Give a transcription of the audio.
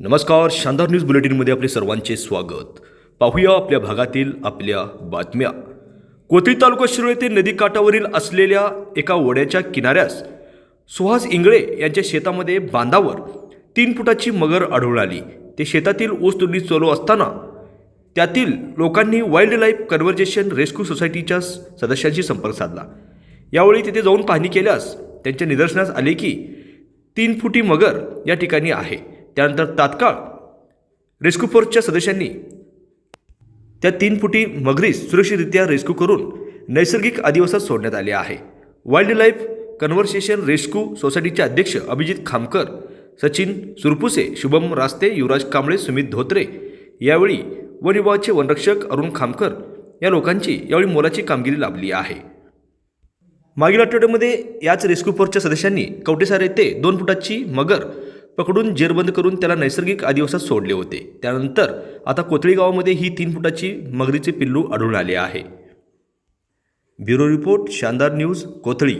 नमस्कार शानदार न्यूज बुलेटिनमध्ये आपले सर्वांचे स्वागत. पाहूया आपल्या भागातील आपल्या बातम्या. कोथळी तालुका शिरोळ येथे नदीकाठावरील असलेल्या एका वड्याच्या किनाऱ्यास सुहास इंगळे यांच्या शेतामध्ये बांधावर तीन फुटाची मगर आढळून आली. ते शेतातील ऊस तोडणी चालू असताना त्यातील लोकांनी वाईल्ड लाईफ कन्व्हर्जेशन रेस्क्यू सोसायटीच्या सदस्यांशी संपर्क साधला. यावेळी तिथे जाऊन पाहणी केल्यास त्यांच्या निदर्शनास आले की तीन फुटी मगर या ठिकाणी आहे. त्यानंतर तात्काळ रेस्क्यू फोर्सच्या सदस्यांनी त्या तीन फुटी मगरीस सुरक्षितरित्या रेस्क्यू करून नैसर्गिक आदिवासात सोडण्यात आले आहे. वाईल्ड लाईफ कन्व्हर्सेशन रेस्क्यू सोसायटीचे अध्यक्ष अभिजित खामकर सचिन सुरपुसे शुभम रास्ते युवराज कांबळे सुमित धोत्रे यावेळी वन विभागाचे वनरक्षक अरुण खामकर या लोकांची यावेळी मोलाची कामगिरी लाभली आहे. मागील आठवड्यामध्ये याच रेस्क्यू फोर्सच्या सदस्यांनी कवटेसार येथे दोन फुटाची मगर पकडून जेरबंद करून त्याला नैसर्गिक आदिवासात सोडले होते. त्यानंतर आता कोथळी गावामध्ये ही तीन फुटाची मगरीचे पिल्लू आढळून आले आहे. ब्युरो रिपोर्ट शानदार न्यूज कोथळी.